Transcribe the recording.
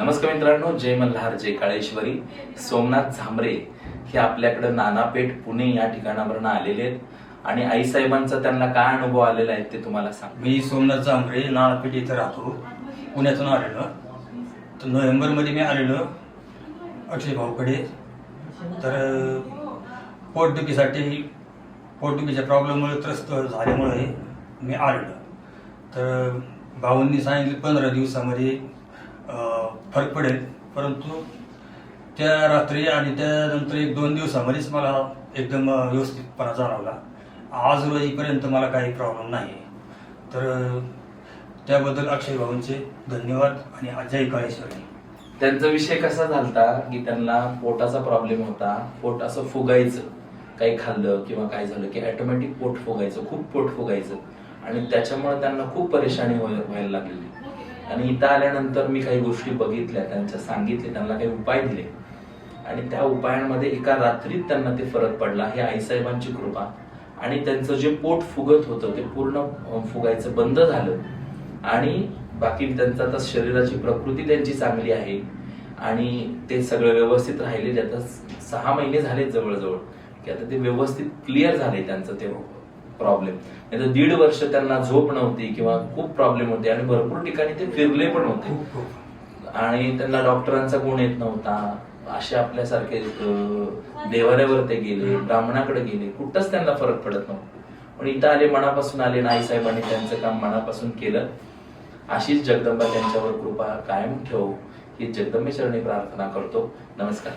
नमस्कार मित्रांनो जय मल्हार जय काळेश्वरी. सोमनाथ झांबरे हे आपल्याकडे नानापेठ पुणे या ठिकाणावरनं आलेले आहेत. आणि आईसाहेबांचा त्यांना काय अनुभव आलेला आहे ते तुम्हाला सांग. मी सोमनाथ जांभरे नाळपेठ इथं राहतो. पुण्यातून आलेलो. तर नोव्हेंबरमध्ये मी आलेलो अक्षय भाऊकडे. तर पोटदुखीसाठी पोटदुखीच्या प्रॉब्लेममुळे त्रस्त झाल्यामुळे मी आलेलो. तर भाऊंनी सांगितलं पंधरा दिवसामध्ये फरक पडेल. परंतु त्या रात्री आणि त्यानंतर एक दोन दिवसामध्येच मला एकदम व्यवस्थितपणा जाणवला. आज रोजीपर्यंत मला काही प्रॉब्लेम नाही तर त्याबद्दल अक्षय भाऊंचे धन्यवाद आणि अजय काळेश्वरी. त्यांचा विषय कसा झालता की त्यांना पोटाचा प्रॉब्लेम होता पोट असं फुगायचं. काही खाल्लं किंवा काय झालं की ऑटोमॅटिक पोट फुगायचं खूप पोट फुगायचं. आणि त्याच्यामुळे त्यांना खूप परेशानी व्हायला लागलेली. आणि इथं आल्यानंतर मी काही गोष्टी बघितल्या त्यांच्या सांगितले त्यांना काही उपाय दिले. आणि त्या उपायांमध्ये एका रात्रीत त्यांना ते फरक पडला. हे आईसाहेबांची कृपा. आणि त्यांचं जे पोट फुगत होतं ते पूर्ण फुगायचं बंद झालं. आणि बाकी त्यांचं आता शरीराची प्रकृती त्यांची चांगली आहे. आणि ते सगळं व्यवस्थित राहिलेले आता सहा महिने झाले जवळजवळ. की आता ते व्यवस्थित क्लिअर झाले त्यांचं ते प्रॉब्लेम नाही तर दीड वर्ष त्यांना झोप नव्हती किंवा खूप प्रॉब्लेम होते आणि भरपूर ठिकाणी ते फिरले पण होते. आणि त्यांना डॉक्टरांचा गुण येत नव्हता. असे आपल्यासारखे देवाऱ्यावर ते गेले ब्राह्मणाकडे गेले. कुठंच त्यांना फरक पडत नव्हता. पण इथं आले मनापासून आले ना आईसाहेबांनी त्यांचं काम मनापासून केलं. अशीच जगदंबा त्यांच्यावर कृपा कायम ठेवू. ही जगदंबेचरणी प्रार्थना करतो. नमस्कार.